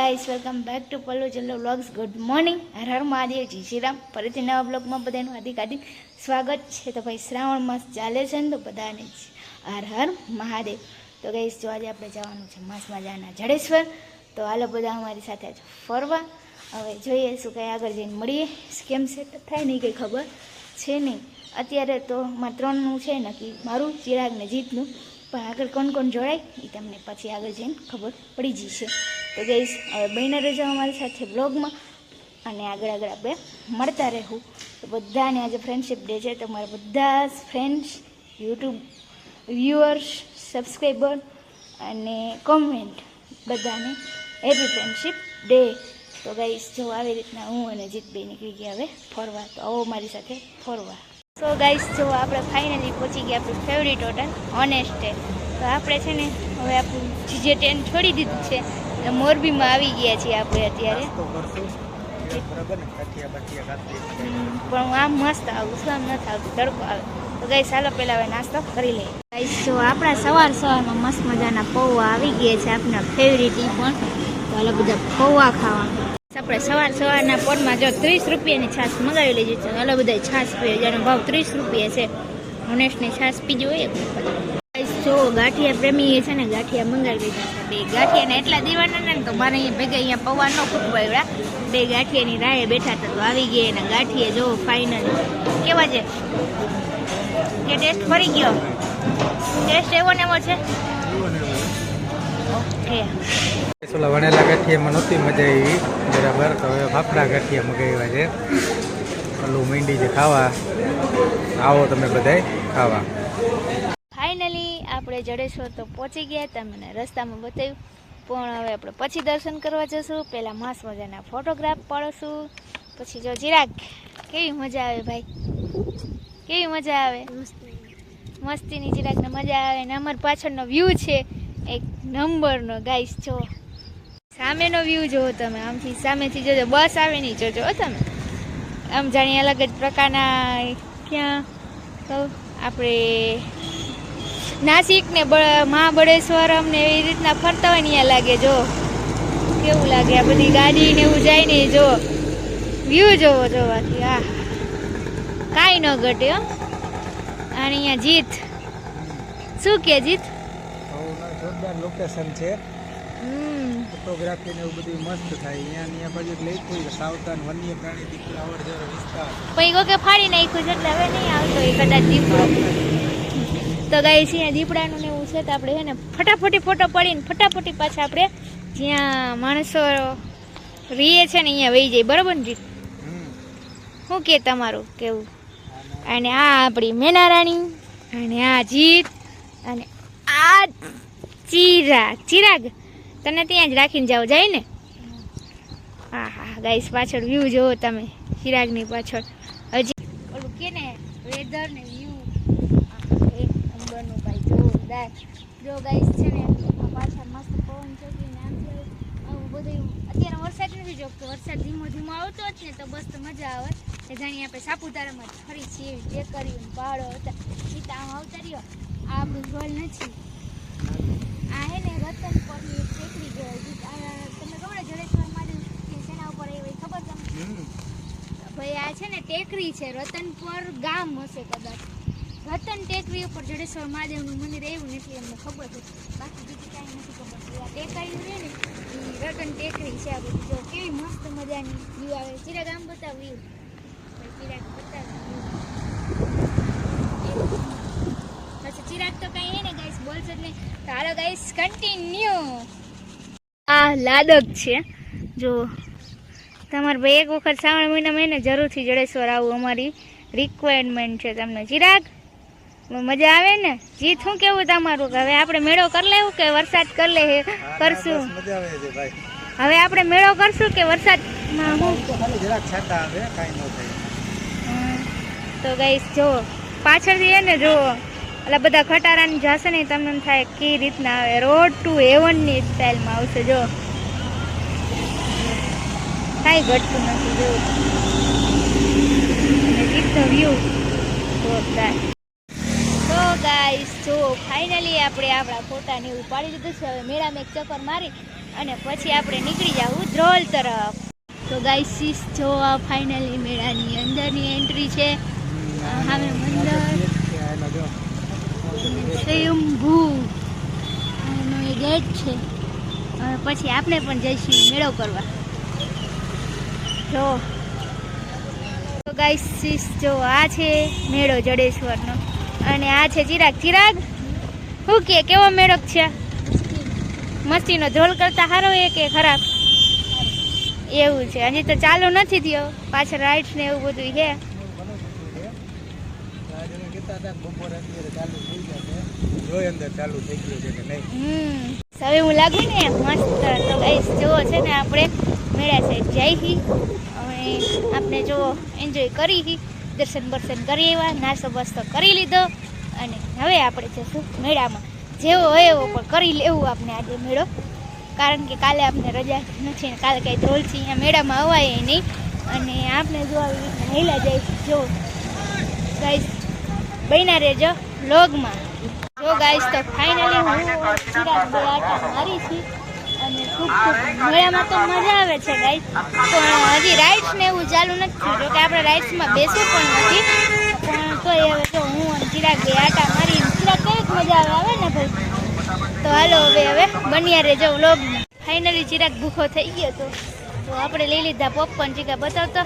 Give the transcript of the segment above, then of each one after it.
Guys, welcome back to Pallu Jallo vlogs. Good morning. હર મહાદેવ જી શ્રીરામ ફરીથી નવા બ્લોગમાં બધાનું હાર્દિક હાર્દિક સ્વાગત છે. તો ભાઈ, શ્રાવણ માસ ચાલે છે ને, તો બધાને હર હર મહાદેવ. તો ગાઈસ, જો આજે આપણે જવાનું છે માસમાં જાના જડેશ્વર, તો હાલો બધા અમારી સાથે આજ ફરવા. હવે જોઈએ શું કંઈ આગળ જઈને મળીએ. કેમ સેટ થાય નહીં, કંઈ ખબર છે નહીં. અત્યારે તો મારે ત્રણનું છે નક્કી. મારું ચિરાગ ને જીતનું. પણ આગળ કોણ કોણ જોડાય એ તમને પછી આગળ જઈને ખબર પડી જશે. તો ગઈશ હવે બહેને રજા અમારી સાથે બ્લોગમાં અને આગળ આગળ આપણે મળતા રહેવું તો બધાને આજે ફ્રેન્ડશિપ ડે છે. તો મારા બધા ફ્રેન્ડ્સ યુટ્યુબ વ્યુઅર્સ સબસ્ક્રાઈબર અને કોમેન્ટ બધાને હેપી ફ્રેન્ડશિપ ડે તો ગઈશ જો આવી રીતના હું અને જીતભાઈ નીકળી ગયા હવે, ફરવા. તો આવો મારી સાથે ફરવા. સો ગાઈસ જો આપણે ફાઇનલી પહોંચી ગયા આપણું ફેવરિટ હોટલ ઓનેસ્ટ તો આપણે છે ને હવે આપણું જે ટ્રેન છોડી દીધું છે મોરબીમાં આવી ગયા છીએ આપણે અત્યારે. પણ હું આમ મસ્ત આવું છું આમ નથી આવતું તડકો આવે. તો ગઈ ચાલો પહેલા હવે નાસ્તો કરી લઈએ. ગાઈસ જો આપણા સવાર સવારમાં મસ્ત મજાના પૌવા આવી ગયા છે આપણા ફેવરિટ પણ. તો બધા પૌવા ખાવા. આપણે સવાર સવારના પોરમાં જો ત્રીસ રૂપિયાની છાશ મંગાવી લીધી છે અલગ બધા છાશ પીએ. જેનો ભાવ ત્રીસ રૂપિયા છે. ઓનેસ્ટની છાશ પીજી હોય જો ગાંઠિયા પ્રેમી છે ને ગાંઠિયા મંગાવી લીધા છે. બે ગાંઠિયાને એટલા દીવાના ને તો મારે અહીંયા ભેગા અહીંયા પૌવા ન ખૂટવાયડા બે ગાંઠિયાની રાહે બેઠા હતા તો આવી ગયા એના ગાંઠિયા. જો ફાઇનલ કેવા છે? કે ટેસ્ટ ફરી ગયો? ટેસ્ટ એવો ને એવો છે? એ સોલા વણેલા ગાંઠિયામાં નહોતી મજા આવી. બરાબર તો હવે ફાફડા ગાંઠિયા મગાવ્યા છે. ઓલું મીંડી છે ખાવા. આવો તમે બધાય ખાવા. ફાઇનલી આપણે જડેશ્વર તો પહોંચી ગયા. તમને રસ્તામાં બતાવ્યું. પણ હવે આપણે પછી દર્શન કરવા જશું. પહેલાં મસ્ત મજાના ફોટોગ્રાફ પાડશું. પછી જો ચિરાગ કેવી મજા આવે ભાઈ? કેવી મજા આવે? મસ્તીની. ચિરાગને મજા આવે ને અમાર પાછળનો વ્યૂ છે. એક નંબરનો ગાઈસ છો સામેનો વ્યૂ જોવો તમે, આમથી સામેથી જોજો. બસ આવે નહીં, જોજો તમે. આમ જાણી અલગ જ પ્રકારના ક્યાં કહું આપણે નાસિક ને બ- મહાબળેશ્વર અમને એવી રીતના ફરતા હોય ને અહીંયા લાગે, જો. કેવું લાગે આ બધી ગાડી ને એવું જાય ને જો. વ્યૂ જોવો, જોવાથી આ કાંઈ ન ઘટે, હો. અને અહીંયા જીત. શું કે જીત? જોરદાર લોકેશન છે. ફોટોગ્રાફી ને એવું બધું મસ્ત થાય. અહીંયા અહીંયા બાજુ લખ્યું છે સાવધાન વન્ય પ્રાણી દીકરા આવડ જવર વિસ્તાર. પછી કોકે ફાડી નાખ્યું છે એટલે હવે નહીં આવતો એ કદાચ દીપડો. તો ગાઈ છે અહીંયા દીપડાનું ને એવું છે તો આપણે છે ને ફટાફટી ફોટો પડીને ફટાફટી પાછા આપણે જ્યાં માણસો રીએ છે ને અહીંયા વહી જાય. બરાબર ને જીત? શું કે તમારું કેવું? અને આ આપણી મેનારાણી અને આ જીત અને આ ચિરાગ. ચિરાગ, તને ત્યાં જ રાખીને જાઓ, જાય ને? હા હા ગાઈસ, પાછળ વ્યૂ જોવો તમે, ચિરાગની પાછળ. હજી ઓલું કે ને વેધર ને વ્યૂ એક નંબરનું ભાઈ જોરદાર જો ગાઈસ છે ને પાછળ મસ્ત પવન ચોકી ને આમ બધું અત્યારે વરસાદ નથી જો કે વરસાદ ધીમો ધીમો આવતો જ ને તો બસ તો મજા આવે. એ જાણીએ આપણે સાપુતારામાં ફરી છીએ જે કર્યું પહાડો હતા. સીતા આમ આવતા રહ્યો. આ આપણું ગોલ નથી. આ હે ને રતન પરની એક ટેકરી કહેવાય તમને ખબર જડેશ્વર મહાદેવ શેના ઉપર એવી ખબર તમને? ભાઈ આ છે ને ટેકરી છે રતનપર ગામ હશે કદાચ. રતન ટેકરી ઉપર જડેશ્વર મહાદેવનું મંદિર એવું નથી અમને ખબર છે. બાકી બીજી કાંઈ નથી ખબર. આ ટેકાઈ છે ને એ રતન ટેકરી છે આ બધી. જો કેવી મસ્ત મજાની વ્યૂ આવે. ચિરાગ આમ બતાવ્યું. વ્યૂ ચિરાગ બતાવ ચિરાગ તો કઈ હે ને ગાઈસ બોલશે એટલે ચાલો ગાઈસ કન્ટિન્યુ આ લાદક છે. જો તમારે ભાઈ એક વખત શ્રાવણ મહિનામાં એને જરૂરથી જડેશ્વર આવું અમારી રિક્વાયરમેન્ટ છે તમને. ચિરાગ મજા આવે ને? જીત શું કેવું તમારું? કે હવે આપણે મેળો કરી લેવું કે વરસાદ કરી લે કરશું. મજા આવે છે ભાઈ. હવે આપણે મેળો કરશું કે વરસાદમાં હું? તો ગાઈસ જો પાછળથી એને જુઓ જો એટલે બધા ખટારાની જશે ને તમને થાય કઈ રીતના આવે. રોડ ટુ હેવનની સ્ટાઇલમાં આવશે, જો. કાંઈ ઘટતું નથી, જો. ઇટ ધ વ્યૂ જોરદાર તો ગાઈસ, જો ફાઇનલી આપણે આપણા ફોટાને એવું પાડી દીધું છે. મેળામાં એક ચક્કર મારી અને પછી આપણે નીકળી જવું ધ્રોલ તરફ. તો ગાઈસીસ જો આ ફાઇનલી મેળાની અંદરની એન્ટ્રી છે. સામે મંદિર સ્વયંભૂ. એનો એ ગેટ છે. અને પછી આપણે પણ જઈશું મેળો કરવા. જો. તો ગાઈસીસ જો આ છે મેળો જડેશ્વરનો. અને આ છે ચિરાગ. ચિરાગ શું કે, કેવો મેળો છે? મસ્તીનો ઝોલ કરતા સારો એ કે ખરાબ? એવું છે. હજી તો ચાલુ નથી થયો. પાછળ રાઇડ્સ ને એવું બધું છે. હમ, હવે હું લાગુ ને મસ્ત તો ગાઈસ જુઓ છે ને આપણે મેળા સાઈડ જઈ હી આપણે જો એન્જોય કરી હી, દર્શન બર્શન કરી આવ્યા, નાસ્તો બસ્તો કરી લીધો અને હવે આપણે જશું મેળામાં. જેવો હોય એવો પણ કરી લેવું આપણે આજે મેળો. કારણ કે કાલે આપણે રજા નથી ને કાલે કંઈ ધોલ છે, અહીંયા મેળામાં અવાય નહીં. અને આપણે જો આવી રીતે હેલા જાય જો. ગાઈસ બન્યા રહેજો લોગમાં જો ગાઈસ તો ફાઇનલી હું ચિરાગ બોલાટા મારી છું અને ખૂબ ખૂબ મેળામાં તો મજા આવે છે ગાઈસ પણ હજી રાઇડ્સ ને એવું ચાલુ નથી. જો કે આપણે રાઇડ્સમાં બેસવું પણ નથી. પણ તોય હવે જો હું અને ચિરાગ બે આટા મારી ચિરાગ કંઈક મજા આવે ને ભાઈ? તો હાલો હવે હવે બન્યા રહેજો વ્લોગમાં ફાઇનલી ચિરાગ ભૂખો થઈ ગયો તો. તો આપણે લઈ લીધા પોપકોર્ન ચીકા બતાવતો.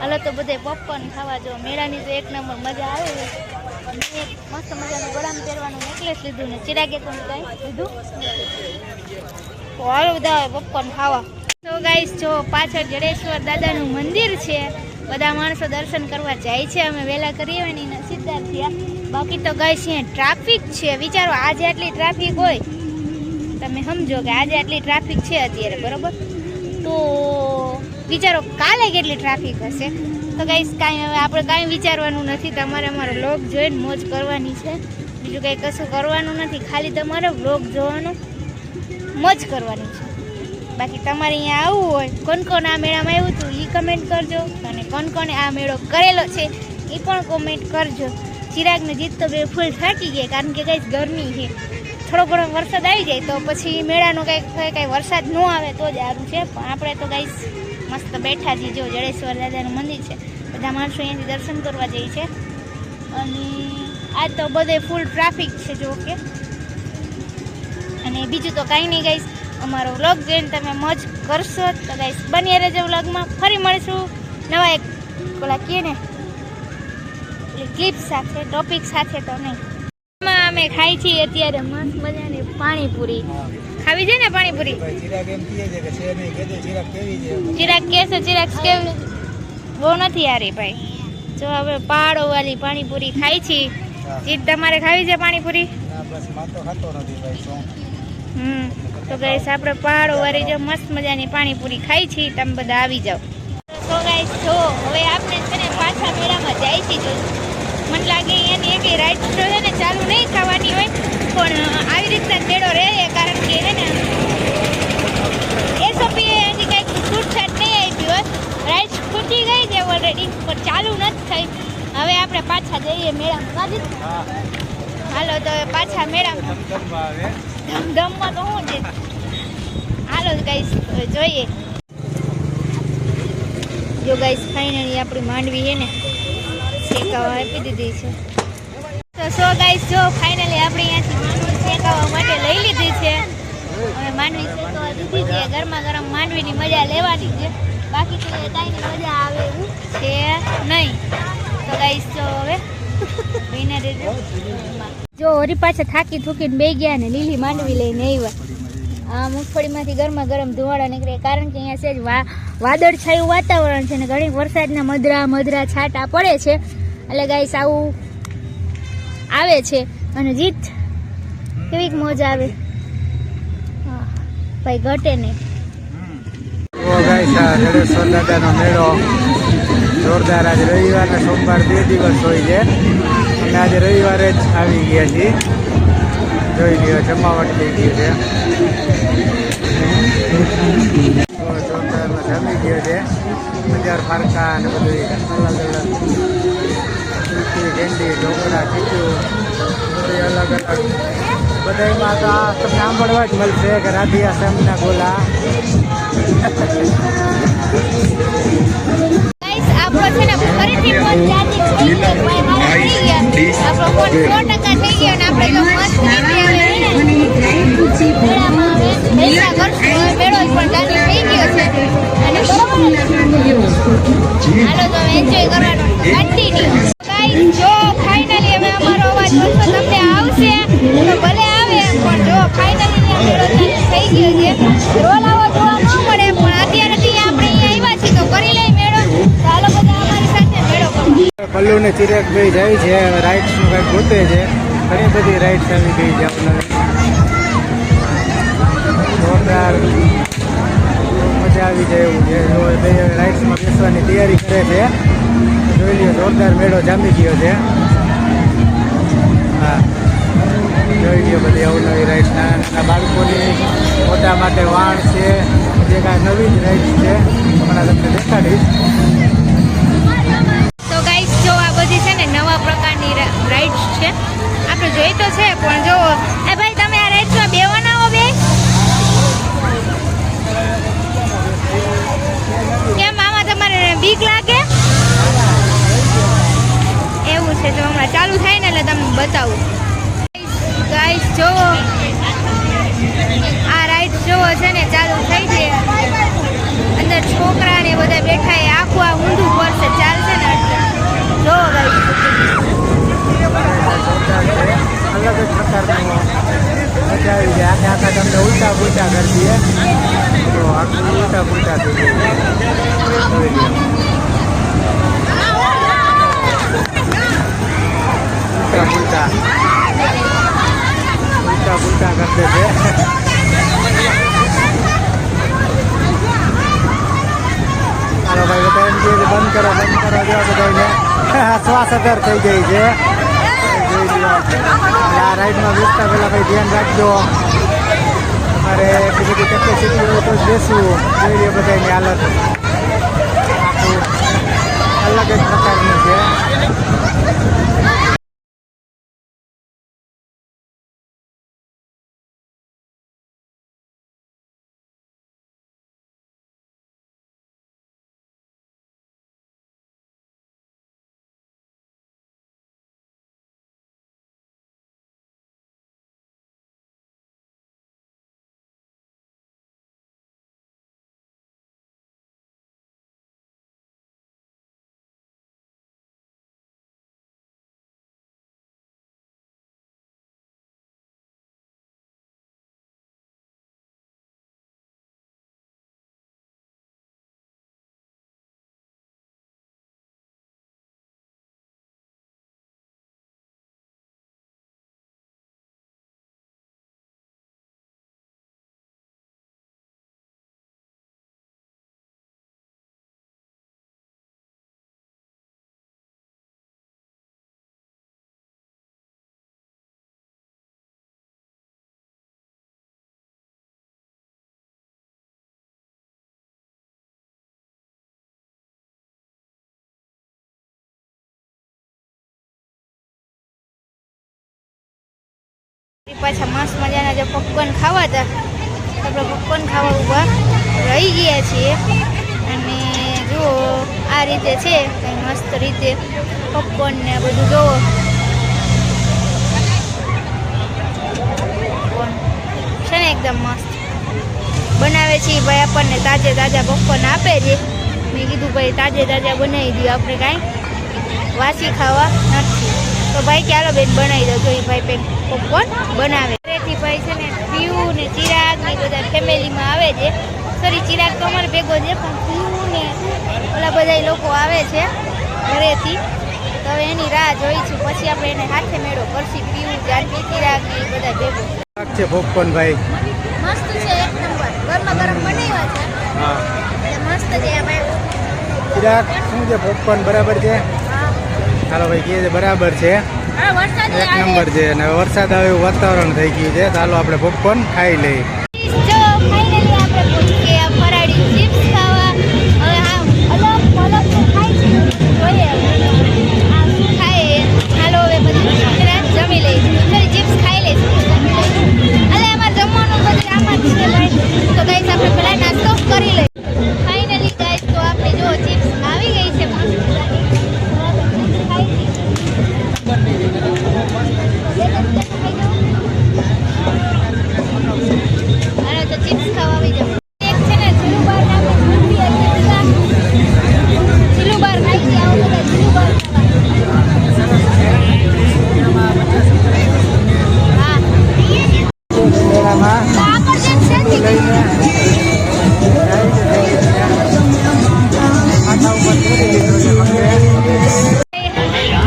હાલો તો બધે પોપકોર્ન ખાવા જો. મેળાની તો એક નંબર મજા આવે. મેં મસ્ત મજાનું ગળામાં પહેરવાનું નેકલેસ લીધું ને. ચિરાગે પણ કાંઈ? લીધું? હાલો બધા પોપકોર્ન ખાવા. તો ગાઈસ જો પાછળ જડેશ્વર દાદાનું મંદિર છે. બધા માણસો દર્શન કરવા જાય છે. અમે વહેલા કરીએ ને એના સીધા થયા. બાકી તો ગાઈસ અહીંયા ટ્રાફિક છે. વિચારો, આજે આટલી ટ્રાફિક હોય. તમે સમજો કે આજે આટલી ટ્રાફિક છે અત્યારે, બરોબર? તો વિચારો, કાલે કેટલી ટ્રાફિક હશે? તો ગાઈસ કાંઈ હવે આપણે કાંઈ વિચારવાનું નથી. તમારે અમારો વ્લોગ જોઈને મોજ કરવાની છે. બીજું કંઈ કશું કરવાનું નથી. ખાલી તમારે વ્લોગ જોવાનું, મોજ કરવાની છે. બાકી તમારે અહીંયા આવવું હોય કોણ કોણ આ મેળામાં આવ્યું હતું એ કમેન્ટ કરજો. અને કોણ કોણે આ મેળો કરેલો છે એ પણ કોમેન્ટ કરજો. ચિરાગને જીત તો બે ફૂલ થાકી ગયા, કારણ કે કંઈ ગરમી છે. થોડો ઘણો વરસાદ આવી જાય, તો પછી મેળાનો કંઈક કંઈ વરસાદ ન આવે, તો જ સારું છે. પણ આપણે તો ગાઈસ મસ્ત બેઠા છીએ જો, જડેશ્વર દાદાનું મંદિર છે. બધા માણસો અહીંયાથી દર્શન કરવા જાય છે. અને આ તો બધે ફૂલ ટ્રાફિક છે, જો કે. અને બીજું તો કાંઈ નહીં ગાઈશ અમારો વ્લોગ જોઈને તમે મોજ કરશો તો ગાઈશ બની રહેજો વ્લોગમાં ફરી મળીશું નવા એક પેલા કહે ને ક્લિપ સાથે ટોપિક સાથે તો નહીં. અમે ખાઈ છીએ અત્યારે મસ્ત મજાની પાણીપુરી. ખાવી છે ને પાણીપુરી? ચિરાગ એમ કહે છે કે છે નહીં કહેજો ચિરાગ કેવી છે? ચિરાગ કેસે ચિરાગ કેવી? બહુ નથી આરી ભાઈ. જો હવે પાડો વાળી પાણીપુરી ખાઈ છે. જીત તમારે ખાવી છે પાણીપુરી? બસમાં તો ખાતો નથી ભાઈ શું? હમ તો ગાઈસ આપણે પહાડો વાળી જો મસ્ત મજાની પાણીપુરી ખાઈ છીએ તમે બધા આવી જાઓ. તો ગાઈસ જો હવે આપણે છે ને પાછા મેળામાં જાય છે જો. મને લાગે એની એક રાઈટ છે ચાલુ નહીં થવાની હોય, પણ આવી રીતના તેડો રહે કારણ કે હે ને એસઓપી એની કંઈક છૂટછાટ નહીં આપી હોય રાઈસ ખૂટી ગઈ છે ઓલરેડી પણ ચાલુ નથી થઈ. હવે આપણે પાછા જઈએ મેળામાં. હાલો, તો પાછા મેળામાં. ધમધમમાં તો શું છે? હાલો ગાઈસ જોઈએ. જો ગાઈસ ફાઇનલી આપણી માંડવી છે ને, શેકાવા આપી દીધી છે. તો સો ગાઈસ જો ફાઇનલી આપણે અહીંયાથી માંડવી શેકાવવા માટે લઈ લીધી છે. હવે માંડવી શેકાવા દીધી છે. ગરમા ગરમ માંડવીની મજા લેવાની છે. બાકી તો કાંઈની મજા આવે એવું છે નહીં. તો ગાઈસ જો હવે વિના દેજો જો. ઓરી પાછા થાકી થૂકીને બે ગયા ને લીલી માંડવી લઈને આવ્યા. આ મગફળીમાંથી ગરમા ગરમ ધુવાળા નીકળે કારણ કે અહીંયા સેજ વા, વાદળછાયું વાતાવરણ છે ને ઘણી વરસાદના મધરા મધરા છાંટા પડે છે. એટલે ગાઈસ આવું આવે છે. અને જીત. કેવીક મોજ આવે. ભાઈ ઘટે નહીં ગાઈસ દાદાનો મેળો. જોરદાર આજે રવિવાર ને સોમવાર બે દિવસ હોય છે. અને આજે રવિવારે જ આવી ગયા છીએ. જોઈ લ્યો જમાવટ થઈ ગઈ છે. જોરદાર જમી ગયો છે. બજાર ફારકા અને બધું અલગ અલગ ચીકી ભેંડી ઢોકળા ખીચું બધું અલગ અલગ. બધામાં તો આ તમને સાંભળવા જ મળશે કે રાધિયા સમના ગોલા. ગાઈસ આપણો મેળો પણ ચાલુ થઈ ગયો છે. અને હાલો તો એન્જોય કરવાનું. પલ્લુ ને ચિરાગભાઈ જાય છે રાઇડ્સનું કંઈક ગોતે છે. ઘણી બધી રાઇડ્સ આવી ગઈ છે આપણને. જોરદાર મજા આવી જાય એવું છે. જો રાઇડ્સમાં બેસવાની તૈયારી કરે છે. જોઈ લઈએ જોરદાર મેળો જામી ગયો છે. હા. જોઈ લઈએ બધી અવનવી રાઇડ્સ નાના બાળકોની મોટા માટે વાણ છે. જે કાંઈ નવી જ રાઇડ્સ છે. હમણાં તમને દેખાડીશ. નવા પ્રકારની રાઇડ્સ છે. આપણે જોઈ તો છે, પણ જો એ ભાઈ, તમે આ રાઇડ્સમાં બેવાના હો બે? કેમ આમાં તમારે બીક લાગે? એવું છે, તો હમણાં ચાલુ થાય ને એટલે તમને બતાવું. ગાઈસ જોવો આ રાઈડ જોવો છે ને ચાલુ થઈ છે. અંદર છોકરા ને બધા બેઠા એ આખું આ ઊંધું પડશે ચાલશે ને? એટલે જોવો ગાઈસ અલગ જ પ્રકારનું મજા આવી જાય આખે આખા તમને ઉલટા પુલટા કરી દઈએ તો આખું ઉલટા પુલટા થઈ જાય જોઈ લ્યો. ઉલટા પુલટા ઉલટા પુલટા કરી દે છે ચાલો ભાઈ બધા એમ કહે છે, બંધ કરો, બંધ કરો, જો શ્વાસ અધર થઈ ગઈ છે. આ રાઈડમાં બેસતા પહેલાં ભાઈ ધ્યાન રાખજો. અરે બીજી બધી કેપેસિટી હોય તો બેસવું. જોઈ લ્યો બધાની હાલત. અલગ જ પ્રકારની છે. પાછા મસ્ત મજાના જે પોપકોર્ન ખાવા હતા, આપણે પોપકોર્ન ખાવા ઊભા રહી ગયા છીએ. અને જુઓ આ રીતે છે કંઈ મસ્ત રીતે પોપકોર્ન ને બધું જુઓ છે ને એકદમ મસ્ત. બનાવે છે ભાઈ આપણને તાજે તાજા પોપકોર્ન આપે છે. મેં કીધું ભાઈ તાજે તાજા બનાવી દો આપણે કાંઈ વાસી ખાવા નથી. તો ભાઈ ચાલો બેન બનાવી દો તો ભાઈ બેન પોપકોર્ન બનાવે. ઘરેથી ભાઈ છે ને પીવું ને ચિરાગ ને બધા ફેમિલીમાં આવે છે. સોરી ચિરાગ તો અમારે ભેગો છે પણ પીવું ને ઓલા બધા લોકો આવે છે ઘરેથી. તો હવે એની રાહ જોઈશું. પછી આપણે એને હાથે મેળો કરશી પીવું જાનવી ચિરાગ ને બધા ભેગો. છે પોપકોર્ન ભાઈ. મસ્ત છે એક નંબર. ગરમા ગરમ બનાવ્યા છે. હા. મસ્ત છે ચિરાગ શું છે પોપકોર્ન બરાબર છે? ચાલો ભાઈ કહે છે. બરાબર છે એક નંબર છે અને વરસાદ આવે એવું વાતાવરણ થઈ ગયું છે. ચાલો આપણે પોપકોર્ન ખાઈ લઈએ.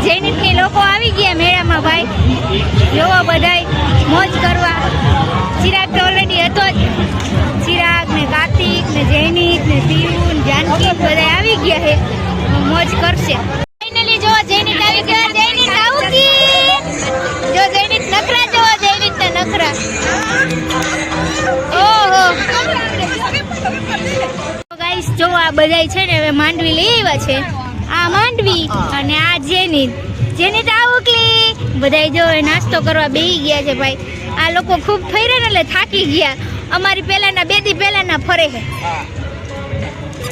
જૈનિતની લોકો આવી ગયા મેળામાં ભાઈ. જોવો બધાય, મોજ કરવા. ચિરાગ તો ઓલરેડી હતો જ. ચિરાગ ને કાર્તિક ને જૈનિત ને પીયુ ને જાનકી બધા આવી ગયા છે. મોજ કરશે. ફાઇનલી જો જૈનિત આવી ગયા જૈનિત આવું જો જૈનિત નખરા, જો જૈનિત ને નખરા. ગાઈસ જો આ બધાય છે ને હવે માંડવી લઈ આવ્યા છે. આ માંડવી અને આ જેની જેની તાવકલી બધાય જો નાસ્તો કરવા બેસી ગયા છે ભાઈ. આ લોકો ખૂબ ફરે ને એટલે થાકી ગયા. અમારી પહેલાના બે દી પહેલાના ફરે છે.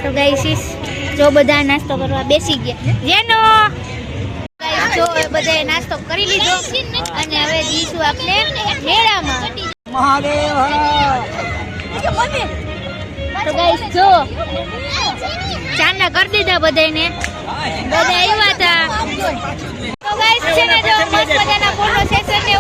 તો ગાઈસ જો બધા નાસ્તો કરવા બેસી ગયા. જેનો! જો હવે નાસ્તો કરી લીધો. અને હવે જઈશું આપણે મેળામાં. તો ગાઈસ જો. ચાંદા કરી દીધા બધાને બધા આવ્યા હતા. તો ગાઈસ છે ને જો મસ્ત મજાના ફોટો સેશન ને